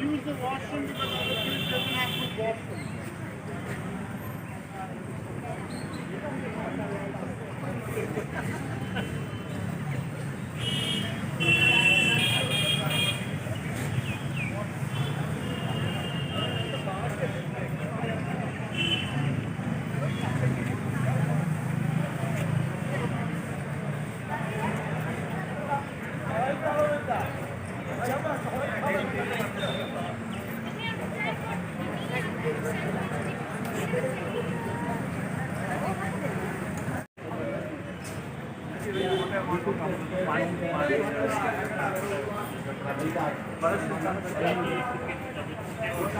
use the washroom because other kids doesn't have good washroom.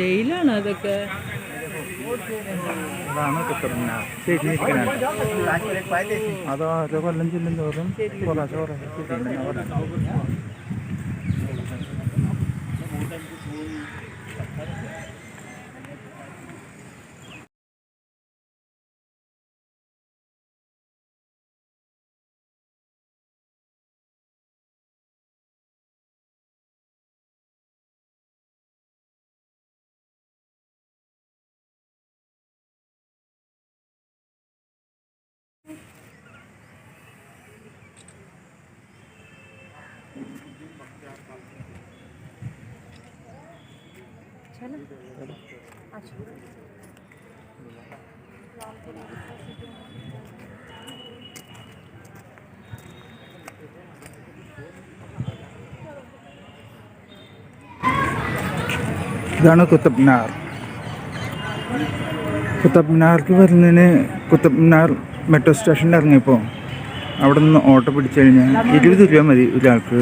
ജയിലാണോ അതൊക്കെ. അതാണ് ശരി നിൽക്കണ അതോ ഓരോ കൊല്ലം ചെല്ലും തോറും കുറേശ്ശെ ना. ഇതാണ് കുത്തബ് മിനാർ കുത്തബ് മിനാർക്ക് വരുന്നതിന് കുത്തബ് മിനാർ മെട്രോ സ്റ്റേഷനിൽ ഇറങ്ങിയപ്പോൾ അവിടെ നിന്ന് ഓട്ടോ പിടിച്ചു കഴിഞ്ഞാൽ ഇരുപത് രൂപ മതി ഒരാൾക്ക്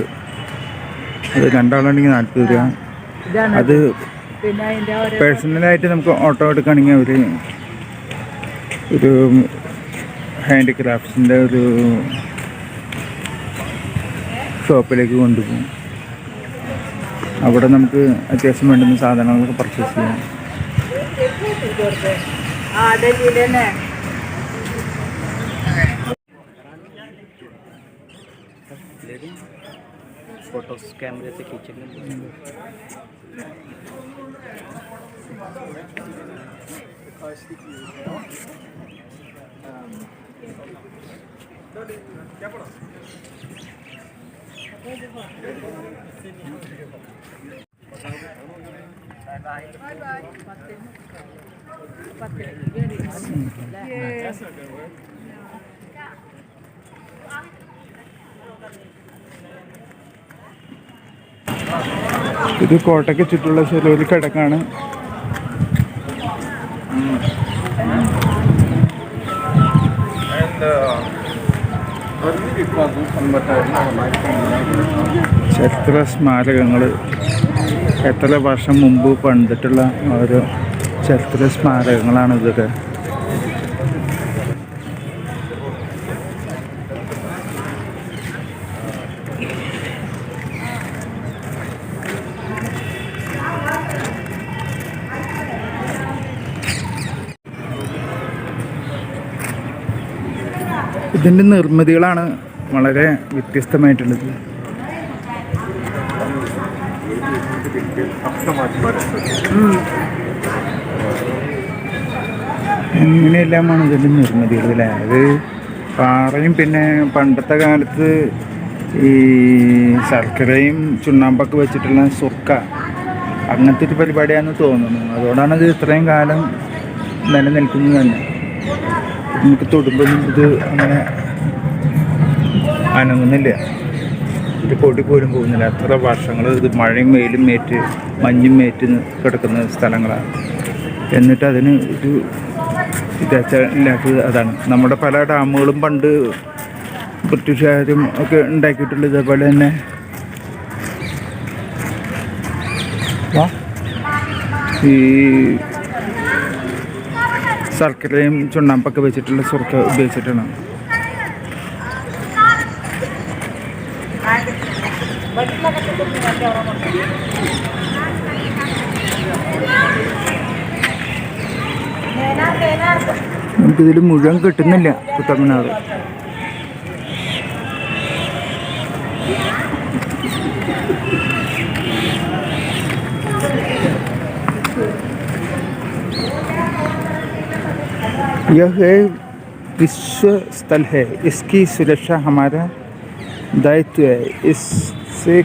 അത് രണ്ടാളുണ്ടെങ്കിൽ നാൽപ്പത് രൂപ അത് പിന്നെ അതിന്റെ ഓരോ പേഴ്സണലായിട്ട് നമുക്ക് ഓട്ടോ എടുക്കുകയാണെങ്കിൽ അവർ ഒരു ഹാൻഡിക്രാഫ്റ്റ്സിൻ്റെ ഒരു ഷോപ്പിലേക്ക് കൊണ്ടുപോകും അവിടെ നമുക്ക് അത്യാവശ്യം വേണ്ടുന്ന സാധനങ്ങളൊക്കെ പർച്ചേസ് ചെയ്യാം ആ ഡൽഹിയിൽ തന്നെ फोटोज कैमरे से खींचेंगे ഇത് കോട്ടയ്ക്ക് ചുറ്റുള്ള ചെറിയൊരു കിടക്കാണ്. ചരിത്ര സ്മാരകങ്ങൾ എത്ര വർഷം മുമ്പ് പണിതിട്ടുള്ള ഓരോ ചരിത്ര സ്മാരകങ്ങളാണ് ഇതൊക്കെ ഇതിന്റെ നിർമ്മിതികളാണ് വളരെ വ്യത്യസ്തമായിട്ടുള്ളത്. ഇങ്ങനെയെല്ലാമാണ് ഇതിന്റെ നിർമ്മിതികൾ അല്ലേ അത് പാറയും പിന്നെ പണ്ടത്തെ കാലത്ത് ഈ ശർക്കരയും ചുണ്ണാമ്പൊക്കെ വെച്ചിട്ടുള്ള സുർക്ക അങ്ങനത്തെ ഒരു പരിപാടിയാണെന്ന് തോന്നുന്നു. അതുകൊണ്ടാണ് ഇത് ഇത്രയും കാലം നിലനിൽക്കുന്നത് തന്നെ. നമുക്ക് തൊടുമ്പോൾ ഇത് അങ്ങനെ അനങ്ങുന്നില്ല. ഇത് പൊടി പോലും പോകുന്നില്ല. അത്ര വർഷങ്ങൾ ഇത് മഴയും വെയിലും മേറ്റ് മഞ്ഞും മേറ്റ് കിടക്കുന്ന സ്ഥലങ്ങളാണ്. എന്നിട്ട് അതിന് ഒരു ഇല്ലാത്തത് അതാണ്. നമ്മുടെ പല ഡാമുകളും പണ്ട് ബ്രിട്ടീഷുകാരും ഒക്കെ ഉണ്ടാക്കിയിട്ടുള്ള ഇതേപോലെ തന്നെ. ഈ ശർക്കരയും ചുണ്ണാമ്പൊക്കെ വെച്ചിട്ടുള്ള സുർക്ക ഉപയോഗിച്ചിട്ടാണ്. നമുക്കിതിൽ മുഴുവൻ കിട്ടുന്നില്ല കുത്തമ്മനാട് यह एक विश्व स्थल है इसकी सुरक्षा हमारा दायित्व है इससे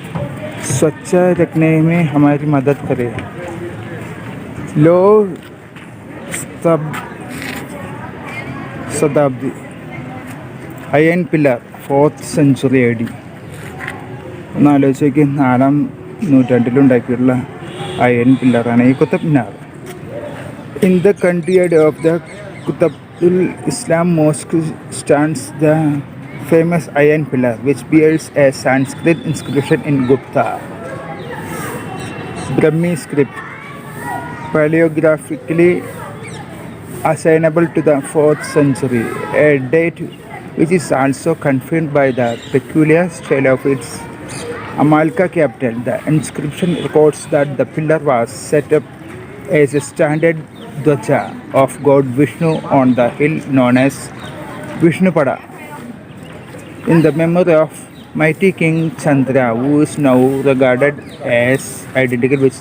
स्वच्छ रखने में हमारी मदद करे लो स्तब ശതാബ്ദി iron pillar fourth century A D ഒന്ന് ആലോചിച്ച് നോക്കി നാലാം നൂറ്റാണ്ടിലുണ്ടാക്കിയിട്ടുള്ള അയൺ പില്ലറാണ് ഈ Qutub Minar In the courtyard of the Qutbul Islam Mosque stands the famous iron pillar, which bears a Sanskrit inscription in Gupta. Brahmi script, paleographically assignable to the 4th century, a date which is also confirmed by the peculiar style of its Amalka capital. The inscription records that the pillar was set up as a standard dwaja of god Vishnu on the hill known as Vishnupada in the memory of mighty King Chandra, who is now regarded as identical with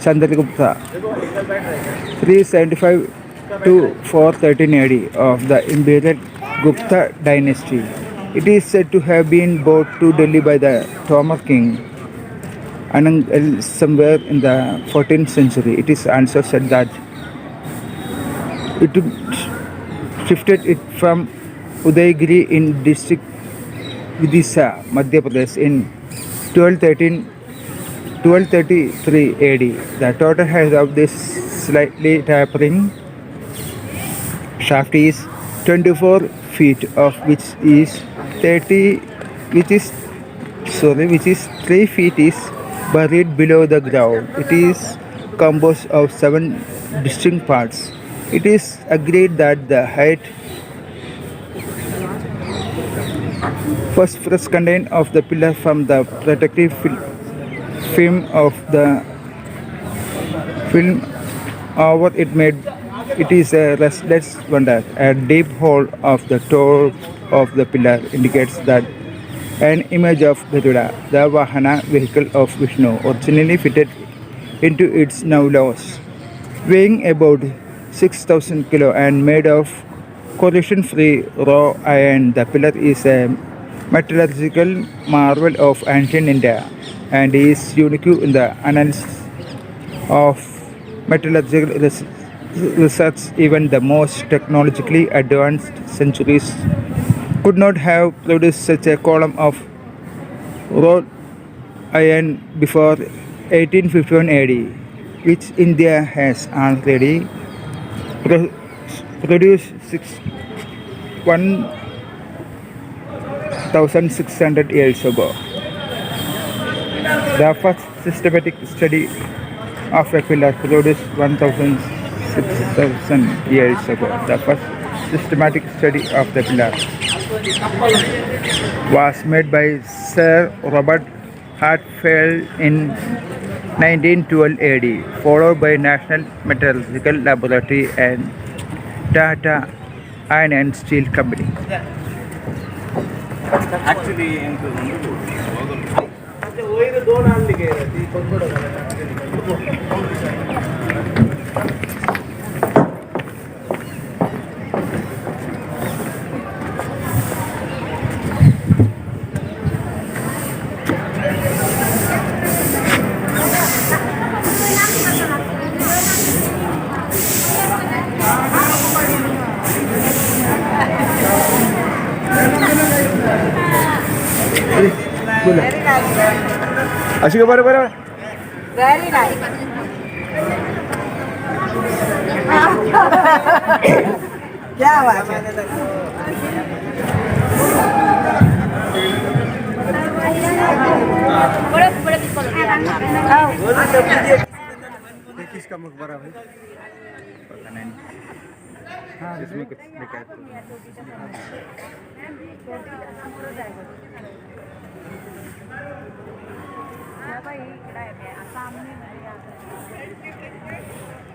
Chandragupta. 375 to 413 AD of the imperial Gupta dynasty. It is said to have been brought to Delhi by the Tomar king Anang somewhere in the 14th century. It is also said that it shifted it from Udaygiri in district Vidisha, Madhya Pradesh in 1213 1233 AD. The total height of this slightly tapering shaft is 24 feet, of which is 30, which is sorry, which is 3 feet is buried below the ground. It is composed of seven distinct parts. It is agreed that the height first phosphorus content of the pillar from the protective film of the film over it made it is a restless wonder. A deep hole of the top of the pillar indicates that an image of Garuda, the Vahana vehicle of Vishnu, originally fitted into its now lost. Weighing about 6000 kilo and made of corrosion-free raw iron, the pillar is a metallurgical marvel of ancient India and is unique in the annals of metallurgical research. Even the most technologically advanced centuries could not have produced such a column of raw iron before 1851 AD, which India has already pro- produced six, 1600 years ago. The first systematic study of a pillar produced 1600 years ago. The first systematic study of the pillar was made by Sir Robert Hartfield in 1912 AD, followed by National Metallurgical Laboratory and Tata Iron and Steel Company. Asyik बोला अशी बरं? बरं किसका मकबरा है? पता नहीं इसमें कुछ दिखाई तो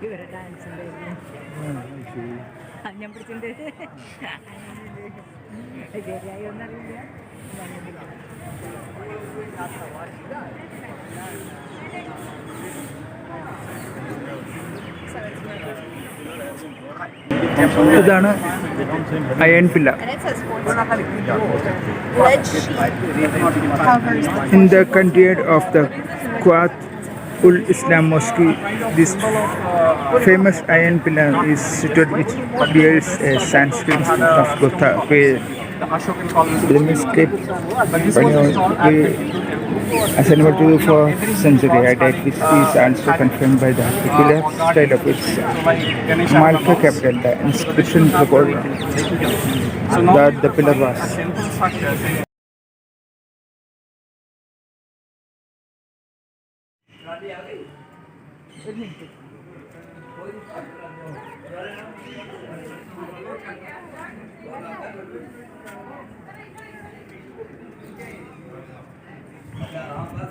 ഇവരെ ഡാൻസിന്റെ ഞാൻ പിടിച്ചിട്ടുണ്ട്. ശരിയായി ഒന്നറിയില്ല. ഇതാണ് iron pillar And it says lead sheet covers the In the courtyard of the Quat ul Islam Mosque, this famous iron pillar is situated which bears a Sanskrit of Gotha, where the script I send over to you for sensory hepatitis is also confirmed by the hospital state of its Malta capital, the inscription record that the pillar was.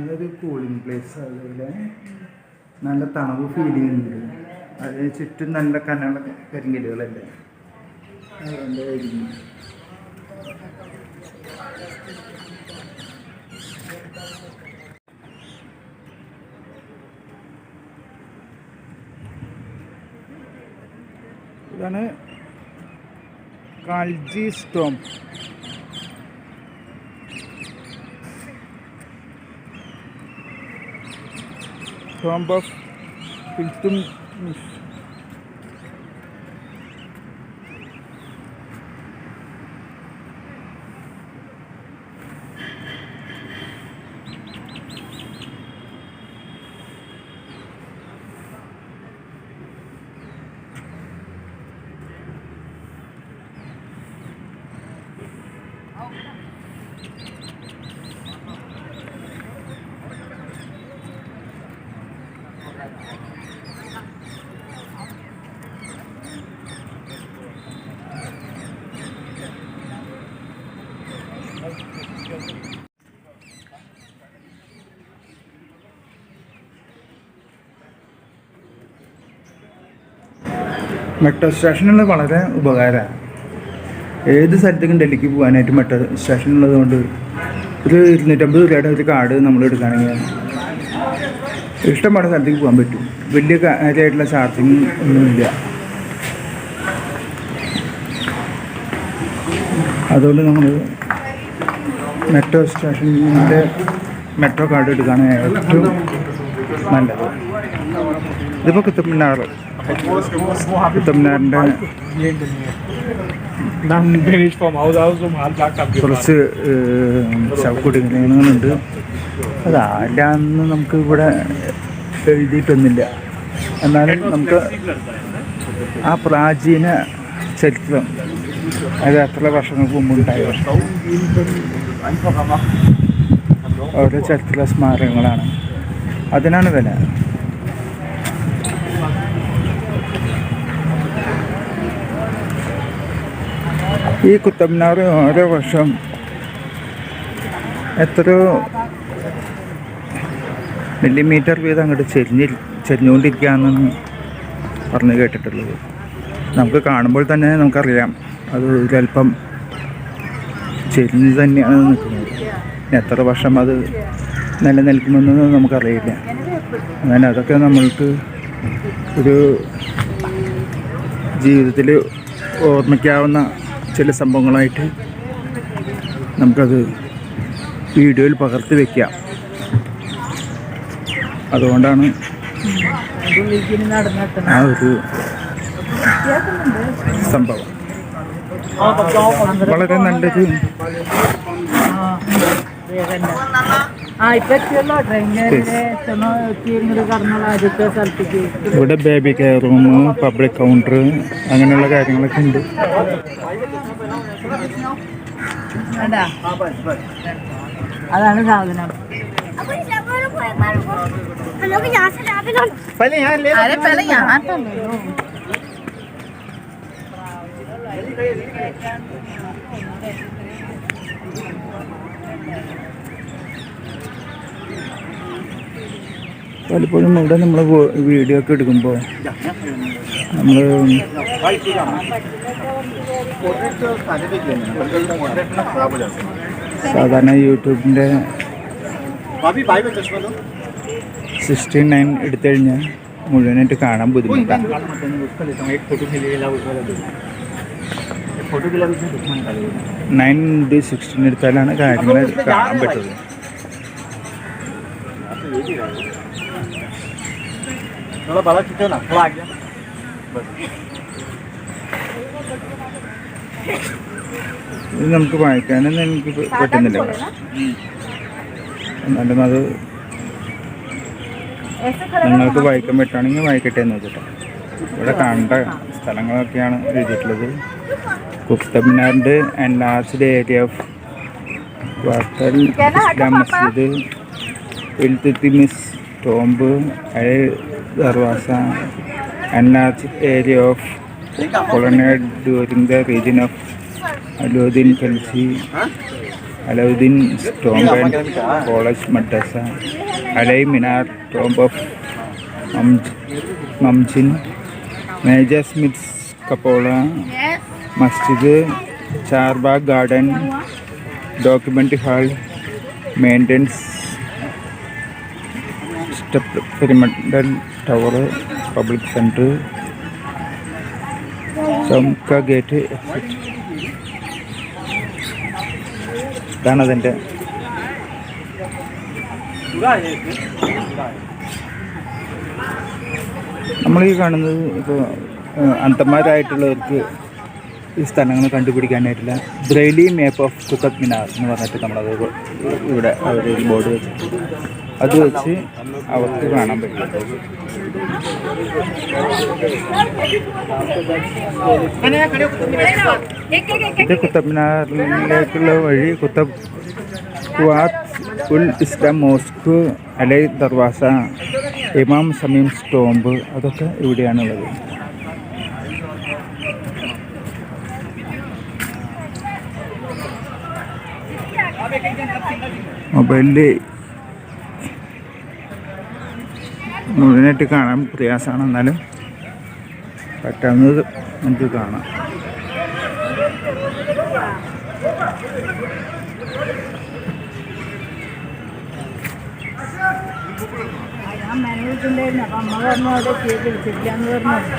നല്ലൊരു cooling place അതുപോലെ നല്ല തണവ് feel ചെയ്യുന്നുണ്ട്. അതിന് ചുറ്റും നല്ല കനള കരിങ്കല്ലുകളല്ലേ അതുകൊണ്ടായിരിക്കും ഇതാണ് കാൽജി storm Tamam bas. Bıktım. Metro സ്റ്റേഷനുള്ളത് വളരെ ഉപകാരമാണ്. ഏത് സ്ഥലത്തേക്കും ഡൽഹിക്ക് പോകാനായിട്ട് മെട്രോ സ്റ്റേഷൻ ഉള്ളത് കൊണ്ട് ഒരു ഇരുന്നൂറ്റമ്പത് രൂപയുടെ ഒരു കാർഡ് നമ്മൾ എടുക്കുകയാണെങ്കിൽ ഇഷ്ടംപോലെ സ്ഥലത്തേക്ക് പോകാൻ പറ്റും. വലിയ കാര്യമായിട്ടുള്ള ചാർജിങ് ഒന്നുമില്ല അതുകൊണ്ട് നമ്മൾ മെട്രോ സ്റ്റേഷനിന്റെ മെട്രോ കാർഡ് എടുക്കുകയാണ് ഏറ്റവും നല്ലത്. ഇതിപ്പോൾ കുത്തബ് കുറച്ച് ചവക്കുടികളുണ്ട് അതാരാന്ന് നമുക്ക് ഇവിടെ എഴുതിയിട്ടൊന്നുമില്ല. എന്നാലും നമുക്ക് ആ പ്രാചീന ചരിത്രം അത് എത്ര വർഷങ്ങൾക്ക് മുമ്പ് ഉണ്ടായത് Einfacher machen. ഓരോ ചരിത്ര സ്മാരകങ്ങളാണ്. അതിനാണ് വില. ഈ കുത്തബ്മിനാർ ഓരോ വർഷം എത്രയോ മില്ലിമീറ്റർ വീതം അങ്ങോട്ട് ചെരിഞ്ഞി ചെരിഞ്ഞുകൊണ്ടിരിക്കുകയാണെന്ന് പറഞ്ഞു കേട്ടിട്ടുള്ളത്. നമുക്ക് കാണുമ്പോൾ തന്നെ നമുക്കറിയാം. അത് ഒരല്പം ചെരിഞ്ഞ് തന്നെയാണ് നിൽക്കുന്നത്. എത്ര വർഷം അത് നിലനിൽക്കുമെന്ന് നമുക്കറിയില്ല. അങ്ങനെ അതൊക്കെ നമ്മൾക്ക് ഒരു ജീവിതത്തിൽ ഓർമ്മിക്കാവുന്ന ചില സംഭവങ്ങളായിട്ട് നമുക്കത് വീഡിയോയിൽ പകർത്തി വയ്ക്കാം അതുകൊണ്ടാണ് ആ ഒരു സംഭവം വളരെ നല്ലൊരു ഇവിടെ baby care room public counter അങ്ങനെയുള്ള കാര്യങ്ങളൊക്കെ ഉണ്ട്. അതാണ് സാധനം. अभी പലപ്പോഴും ഇവിടെ നമ്മൾ വീഡിയോ ഒക്കെ എടുക്കുമ്പോൾ നമ്മൾ സാധാരണ യൂട്യൂബിന്റെ സിക്സ്റ്റി നയൻ എടുത്തു കഴിഞ്ഞാൽ മുഴുവനായിട്ട് കാണാൻ ബുദ്ധിമുട്ടാണ് നയൻ ഇന്റു സിക്സ്റ്റീൻ എടുത്താലാണ് കാര്യങ്ങൾ കാണാൻ പറ്റുള്ളൂ. थोड़ा बड़ा खींचो ना थोड़ा आगे ഇത് നമുക്ക് വായിക്കാനൊന്നും എനിക്ക് പ- പറ്റുന്നില്ല ഇവിടെ. എന്നാലും അത് നിങ്ങൾക്ക് വായിക്കാൻ പറ്റുകയാണെങ്കിൽ വായിക്കട്ടെ എന്ന് വെച്ചിട്ട് ഇവിടെ കാണേണ്ട സ്ഥലങ്ങളൊക്കെയാണ് എഴുതിയിട്ടുള്ളത് കുത്തബ്നാറിൻ്റെ and last area of Quwwatul Islam Masjid Iltutmish tomb Al Darwaza and large of colonnade during the region of Alauddin Khalsi, Alauddin tomb and college madrasa, Alai Minar tomb of Mamjin, Major Smith's Kapola, Masjid, Charbagh Garden, documentary hall, maintenance step pyramidal tower, public centre ചമുക്ക gate exit ഇതാണ് അതിന്റെ. നമ്മൾ ഈ കാണുന്നത് ഇപ്പോൾ അന്തമാരായിട്ടുള്ളവർക്ക് ഈ സ്ഥലങ്ങൾ കണ്ടുപിടിക്കാനായിട്ടില്ല. Braille map of Qutub Minar എന്ന് പറഞ്ഞിട്ട് നമ്മളത് ഇവിടെ അവർ ബോർഡ് വെച്ചിട്ടുണ്ട് അത് വെച്ച് അവർക്ക് കാണാൻ പറ്റും. ഇത് കുത്തബ് മിനാറിലേക്കുള്ള വഴി കുത്തബ് ഉൽ ഇസ്ലാം മോസ്ക് അലൈ ദർവാസ ഇമാം സമീം സ്റ്റോംബ് അതൊക്കെ ഇവിടെയാണുള്ളത്. മൊബൈലിൽ മുഴുവനായിട്ട് കാണാൻ പ്രയാസമാണ്. എന്നാലും പറ്റാവുന്നത് നമുക്ക് കാണാം. ഞാൻ മാനേജുണ്ടായിരുന്നു അപ്പൊ അമ്മ പറഞ്ഞു അവിടെ ചെയ്ത് വിളിച്ചിട്ടില്ലാന്ന് പറഞ്ഞു.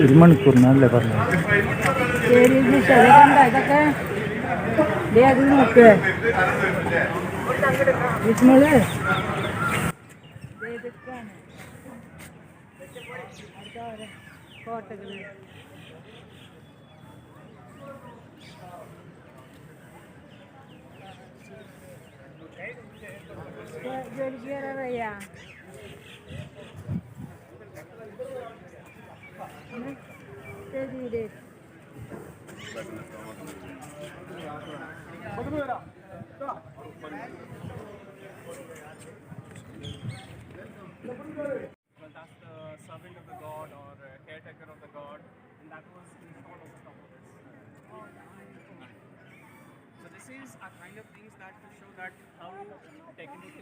ഒരു മണിക്കൂറിനല്ലേ പറഞ്ഞത് ശരി ഇത് ശരി കണ്ട ഇതൊക്കെ ദേ അത് നോക്ക് വിസ്മള് കോട്ടകള് ജോലിക്ക് കയറാറയ്യാ Well, that's the servant of the god or caretaker of the god, and that was installed over top of this. So this is a kind of things that to show that how technique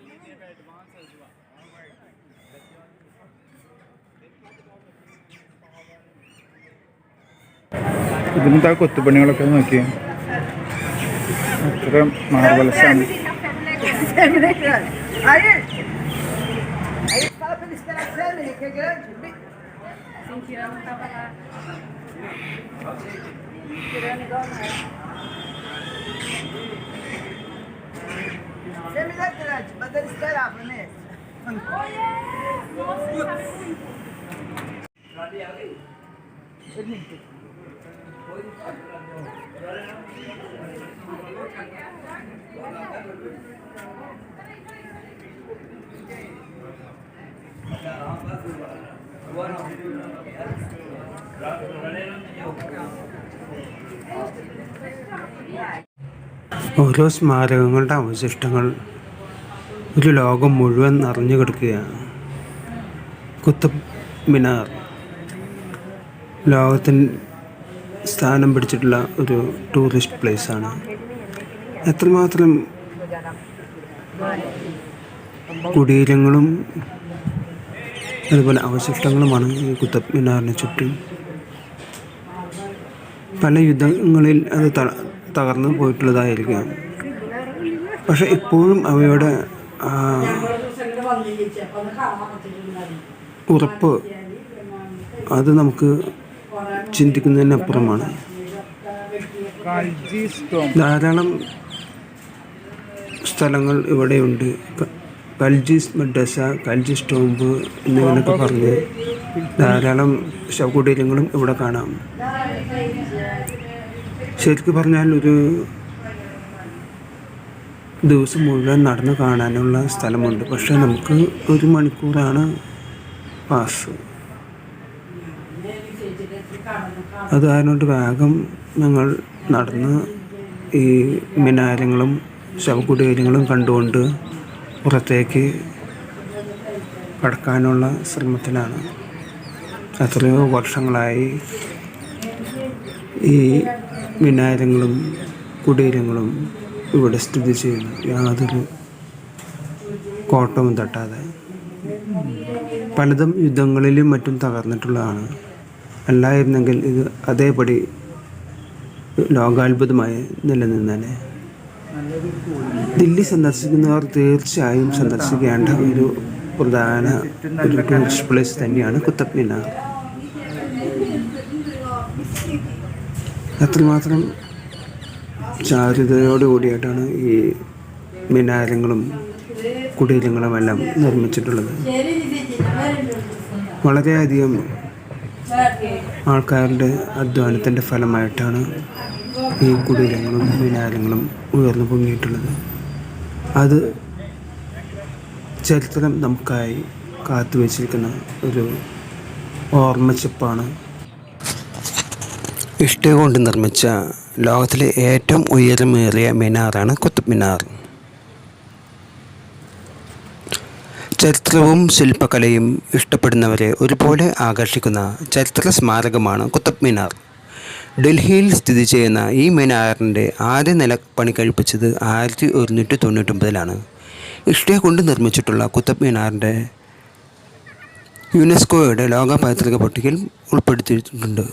ഇതിൻ്റെ ആ കൊത്തുപണികളൊക്കെ നോക്കി അത്ര മാർബലസാണ് Aí! Aí fala pra ഓരോ സ്മാരകങ്ങളുടെ അവശിഷ്ടങ്ങൾ ഒരു ലോകം മുഴുവൻ നിറഞ്ഞു കിടക്കുകയാണ്. കുത്തബ് മിനാർ ലോകത്തിൽ സ്ഥാനം പിടിച്ചിട്ടുള്ള ഒരു ടൂറിസ്റ്റ് പ്ലേസാണ്. എത്രമാത്രം കുടീരങ്ങളും അതുപോലെ അവശിഷ്ടങ്ങളുമാണ് ഈ കുത്തബ് മിനാറിന് ചുറ്റും. പല യുദ്ധങ്ങളിൽ അത് തകർന്നു പോയിട്ടുള്ളതായിരിക്കാം. പക്ഷെ ഇപ്പോഴും അവയുടെ ഉറപ്പ് അത് നമുക്ക് ചിന്തിക്കുന്നതിനപ്പുറമാണ്. ധാരാളം സ്ഥലങ്ങൾ ഇവിടെയുണ്ട്. കൽജീസ് മഡ്ഡസ കൽജീസ് ടോംബ് എന്നിങ്ങനെയൊക്കെ പറഞ്ഞ് ധാരാളം ശവകുടീരങ്ങളും ഇവിടെ കാണാം. ശരിക്കും പറഞ്ഞാൽ ഒരു ദിവസം മുഴുവൻ നടന്ന് കാണാനുള്ള സ്ഥലമുണ്ട്. പക്ഷേ നമുക്ക് ഒരു മണിക്കൂറാണ് പാസ്. അത് കാരണം വേഗം ഞങ്ങൾ നടന്ന് ഈ മിനാരങ്ങളും ശവകുടീരങ്ങളും കണ്ടുകൊണ്ട് പുറത്തേക്ക് കടക്കാനുള്ള ശ്രമത്തിലാണ്. എത്രയോ വർഷങ്ങളായി ഈ മിനാരങ്ങളും കുടീരങ്ങളും ഇവിടെ സ്ഥിതി ചെയ്യുന്നു. യാതൊരു കോട്ടവും തട്ടാതെ. പലതും യുദ്ധങ്ങളിലും മറ്റും തകർന്നിട്ടുള്ളതാണ്. അല്ലായിരുന്നെങ്കിൽ ഇത് അതേപടി ലോകാത്ഭുതമായി നിലനിന്നേനെ ദില്ലി സന്ദർശിക്കുന്നവർ തീർച്ചയായും സന്ദർശിക്കേണ്ട ഒരു പ്രധാന ഒരു ടൂറിസ്റ്റ് പ്ലേസ് തന്നെയാണ് കുത്തബ് മിനാർ അത്രമാത്രം ചാരുതയോടുകൂടിയായിട്ടാണ് ഈ മിനാരങ്ങളും കുടീരങ്ങളും എല്ലാം നിർമ്മിച്ചിട്ടുള്ളത്. വളരെയധികം ആൾക്കാരുടെ അധ്വാനത്തിന്റെ ഫലമായിട്ടാണ് ഈ കുടീരങ്ങളും മിനാരങ്ങളും ഉയർന്നു പൊങ്ങിയിട്ടുള്ളത്. അത് ചരിത്രം നമുക്കായി കാത്തു വച്ചിരിക്കുന്ന ഒരു ഓർമ്മച്ചപ്പാണ്. ഇഷ്ടം കൊണ്ട് നിർമ്മിച്ച ലോകത്തിലെ ഏറ്റവും ഉയരമേറിയ മിനാറാണ് കുത്തബ് മിനാർ. ചരിത്രവും ശില്പകലയും ഇഷ്ടപ്പെടുന്നവരെ ഒരുപോലെ ആകർഷിക്കുന്ന ചരിത്ര സ്മാരകമാണ് കുത്തബ് മിനാർ. ഡൽഹിയിൽ സ്ഥിതി ചെയ്യുന്ന ഈ മിനാറിന്റെ ആദ്യ നില പണി കഴിപ്പിച്ചത് ആയിരത്തി ഒരുന്നൂറ്റി തൊണ്ണൂറ്റൊമ്പതിലാണ്. ഇഷ്ടിക കൊണ്ട് നിർമ്മിച്ചിട്ടുള്ള കുത്തബ് മിനാറിന്റെ യുനെസ്കോയുടെ ലോക പൈതൃക പട്ടികയിൽ ഉൾപ്പെടുത്തിയിട്ടുണ്ട്.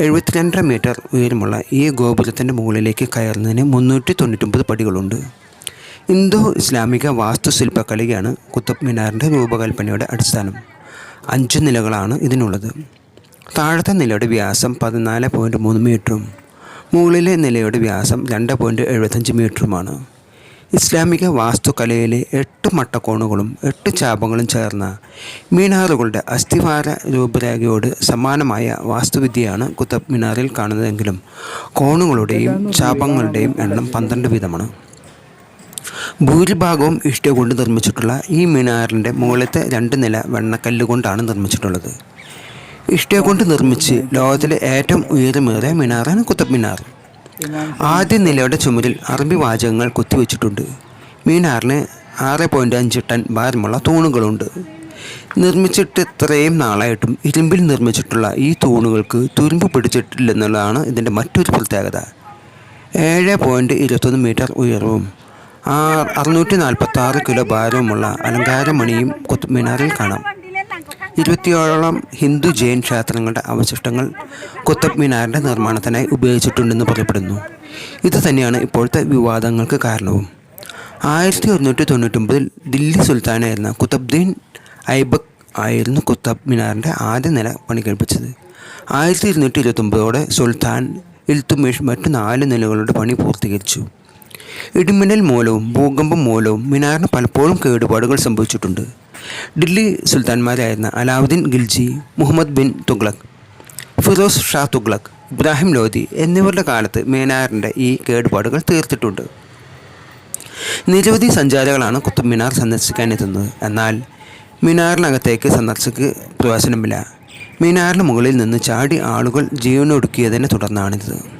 എഴുപത്തിരണ്ടര മീറ്റർ ഉയരമുള്ള ഈ ഗോപുരത്തിന്റെ മുകളിലേക്ക് കയറുന്നതിന് മുന്നൂറ്റി തൊണ്ണൂറ്റൊമ്പത് പടികളുണ്ട്. ഇന്തോ ഇസ്ലാമിക വാസ്തുശില്പക്കളിയാണ് കുത്തബ് മിനാറിന്റെ രൂപകൽപ്പനയുടെ അടിസ്ഥാനം. അഞ്ച് നിലകളാണ് ഇതിനുള്ളത്. താഴത്തെ നിലയുടെ വ്യാസം പതിനാല് പോയിന്റ് മൂന്ന് മീറ്ററും മുകളിലെ നിലയുടെ വ്യാസം രണ്ട് പോയിന്റ് എഴുപത്തഞ്ച് മീറ്ററുമാണ്. ഇസ്ലാമിക വാസ്തുകലയിലെ എട്ട് മട്ടക്കോണുകളും എട്ട് ചാപങ്ങളും ചേർന്ന മീനാറുകളുടെ അസ്ഥിവാര രൂപരേഖയോട് സമാനമായ വാസ്തുവിദ്യയാണ് കുത്തബ് മിനാറിൽ കാണുന്നതെങ്കിലും കോണുകളുടെയും ചാപങ്ങളുടെയും എണ്ണം പന്ത്രണ്ട് വീതമാണ്. ഭൂരിഭാഗവും ഇഷ്ടിക കൊണ്ട് നിർമ്മിച്ചിട്ടുള്ള ഈ മിനാറിന്റെ മുകളിലത്തെ രണ്ട് നില വെണ്ണക്കല്ല് കൊണ്ടാണ് നിർമ്മിച്ചിട്ടുള്ളത്. ഇഷ്ടിക കൊണ്ട് നിർമ്മിച്ച് ലോകത്തിലെ ഏറ്റവും ഉയരമേറിയ മിനാറാണ് കുത്തബ് മിനാർ ആദ്യ നിലയുടെ ചുമരിൽ അറബി വാചകങ്ങൾ കൊത്തിവെച്ചിട്ടുണ്ട്. മീനാറിന് ആറ് പോയിന്റ് അഞ്ച് ടൺ ഭാരമുള്ള തൂണുകളുണ്ട്. നിർമ്മിച്ചിട്ട് ഇത്രയും നാളായിട്ടും ഇരുമ്പിൽ നിർമ്മിച്ചിട്ടുള്ള ഈ തൂണുകൾക്ക് തുരുമ്പ് പിടിച്ചിട്ടില്ലെന്നുള്ളതാണ് ഇതിന്റെ മറ്റൊരു പ്രത്യേകത. ഏഴ് പോയിന്റ് ഇരുപത്തൊന്ന് മീറ്റർ ഉയരവും അറുന്നൂറ്റി നാൽപ്പത്തി ആറ് കിലോ ഭാരവുമുള്ള അലങ്കാരമണിയും കുത്തുബ് മിനാറിൽ കാണാം. ഇരുപത്തിയേഴോളം ഹിന്ദു ജൈൻ ക്ഷേത്രങ്ങളുടെ അവശിഷ്ടങ്ങൾ കുത്തബ് മിനാറിന്റെ നിർമ്മാണത്തിനായി ഉപയോഗിച്ചിട്ടുണ്ടെന്ന് പറയപ്പെടുന്നു. ഇത് തന്നെയാണ് ഇപ്പോഴത്തെ വിവാദങ്ങൾക്ക് കാരണവും. ആയിരത്തി ഒരുന്നൂറ്റി തൊണ്ണൂറ്റൊമ്പതിൽ ദില്ലി സുൽത്താനായിരുന്ന കുത്തബ്ദീൻ ഐബക് ആയിരുന്നു കുത്തബ് മിനാറിന്റെ ആദ്യ നില പണി കഴിപ്പിച്ചത് ആയിരത്തി ഇരുന്നൂറ്റി ഇരുപത്തൊമ്പതോടെ സുൽത്താൻ ഇൽത്തുമേഷ് മറ്റു നാല് നിലകളുടെ പണി പൂർത്തീകരിച്ചു. ഇടിമിന്നൽ മൂലവും ഭൂകമ്പം മൂലവും മിനാറിന് പലപ്പോഴും കേടുപാടുകൾ സംഭവിച്ചിട്ടുണ്ട്. ഡൽഹി സുൽത്താൻമാരായിരുന്ന അലാവുദ്ദീൻ ഗിൽജി മുഹമ്മദ് ബിൻ തുഗ്ലക് ഫിറോസ് ഷാ തുഗ്ലക് ഇബ്രാഹിം ലോധി എന്നിവരുടെ കാലത്ത് മിനാറിന്റെ ഈ കേടുപാടുകൾ തീർത്തിട്ടുണ്ട്. നിരവധി സഞ്ചാരികളാണ് കുത്തബ് മിനാർ സന്ദർശിക്കാൻ എത്തുന്നത് എന്നാൽ മിനാറിനകത്തേക്ക് സന്ദർശിക്ക് പ്രവേശനമില്ല മിനാറിന് മുകളിൽ നിന്ന് ചാടി ആളുകൾ ജീവനൊടുക്കിയതിനെ തുടർന്നാണിത്.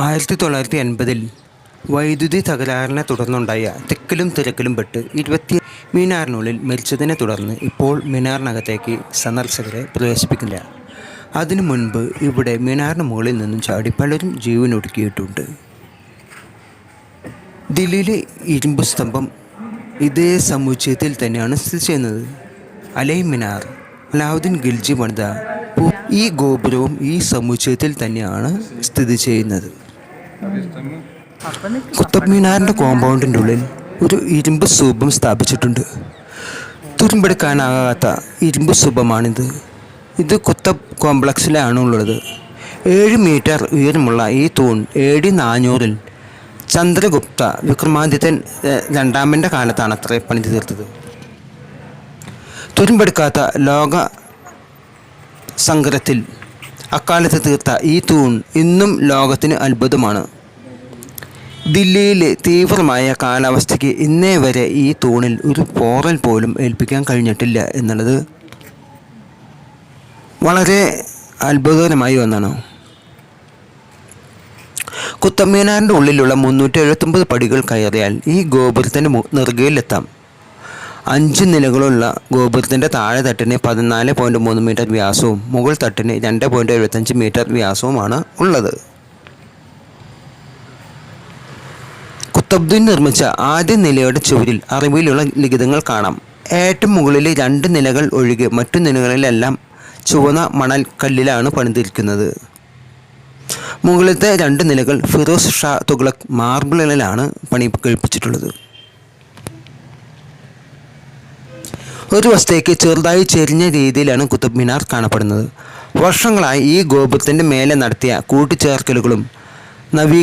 ആയിരത്തി തൊള്ളായിരത്തി എൺപതിൽ വൈദ്യുതി തകരാറിനെ തുടർന്നുണ്ടായ തിക്കലും തിരക്കിലും പെട്ട് ഇരുപത്തി മിനാറിനുള്ളിൽ മരിച്ചതിനെ തുടർന്ന് ഇപ്പോൾ മിനാറിനകത്തേക്ക് സന്ദർശകരെ പ്രവേശിപ്പിക്കില്ല. അതിനു മുൻപ് ഇവിടെ മിനാറിന് മുകളിൽ നിന്നും ചാടി പലരും ജീവൻ ഒടുക്കിയിട്ടുണ്ട് ദില്ലിയിലെ ഇരുമ്പ് സ്തംഭം ഇതേ സമുച്ചയത്തിൽ തന്നെയാണ് സ്ഥിതി ചെയ്യുന്നത്. അലൈ മിനാർ അലാവുദ്ദീൻ ഗിൽജി പണിത ഈ ഗോപുരവും ഈ സമുച്ചയത്തിൽ തന്നെയാണ് സ്ഥിതി ചെയ്യുന്നത്. കുത്തബ് മിനാറിന്റെ കോമ്പൗണ്ടിന്റെ ഉള്ളിൽ ഒരു ഇരുമ്പ് സൂപം സ്ഥാപിച്ചിട്ടുണ്ട്. തുരുമ്പെടുക്കാനാകാത്ത ഇരുമ്പ് സൂപമാണിത്. ഇത് കുത്തബ് കോംപ്ലക്സിലാണ് ഉള്ളത് ഏഴ് മീറ്റർ ഉയരമുള്ള ഈ തൂൺ എ നാനൂറിൽ ചന്ദ്രഗുപ്ത വിക്രമാദിത്യൻ രണ്ടാമന്റെ കാലത്താണ് അത്ര പണി തീർത്തത്. തുരുമ്പെടുക്കാത്ത ലോക സങ്കരത്തിൽ അക്കാലത്ത് തീർത്ത ഈ തൂൺ ഇന്നും ലോകത്തിന് അത്ഭുതമാണ്. ദില്ലിയിലെ തീവ്രമായ കാലാവസ്ഥയ്ക്ക് ഇന്നേ വരെ ഈ തൂണിൽ ഒരു പോറൽ പോലും ഏൽപ്പിക്കാൻ കഴിഞ്ഞിട്ടില്ല എന്നുള്ളത് വളരെ അത്ഭുതകരമായി ഒന്നാണ്. കുത്തമ്മീനാറിന്റെ ഉള്ളിലുള്ള മുന്നൂറ്റി എഴുപത്തൊമ്പത് പടികൾ കയറിയാൽ ഈ ഗോപുരത്തിന്റെ നെറുകയിലെത്താം. അഞ്ച് നിലകളുള്ള ഗോപുരത്തിന്റെ താഴെ തട്ടിന് പതിനാല് പോയിന്റ് മൂന്ന് മീറ്റർ വ്യാസവും മുകൾ തട്ടിന് രണ്ട് പോയിന്റ് എഴുപത്തഞ്ച് മീറ്റർ വ്യാസവുമാണ് ഉള്ളത്. കുത്തബ്ദീൻ നിർമ്മിച്ച ആദ്യ നിലയുടെ ചുവരിൽ അറബിയിലുള്ള ലിഖിതങ്ങൾ കാണാം. ഏറ്റവും മുകളിലെ രണ്ട് നിലകൾ ഒഴികെ മറ്റു നിലകളിലെല്ലാം ചുവന്ന മണൽ കല്ലിലാണ് പണിതിരിക്കുന്നത്. മുകളിലത്തെ രണ്ട് നിലകൾ ഫിറോസ് ഷാ തുഗ്ലക് മാർബിളിലാണ് പണി കഴിപ്പിച്ചിട്ടുള്ളത് ഒരു വശത്തേക്ക് ചെറുതായി ചെരിഞ്ഞ രീതിയിലാണ് കുത്തബ് മിനാർ കാണപ്പെടുന്നത്. വർഷങ്ങളായി ഈ ഗോപുരത്തിന്റെ മേലെ നടത്തിയ കൂട്ടിച്ചേർക്കലുകളും നവീ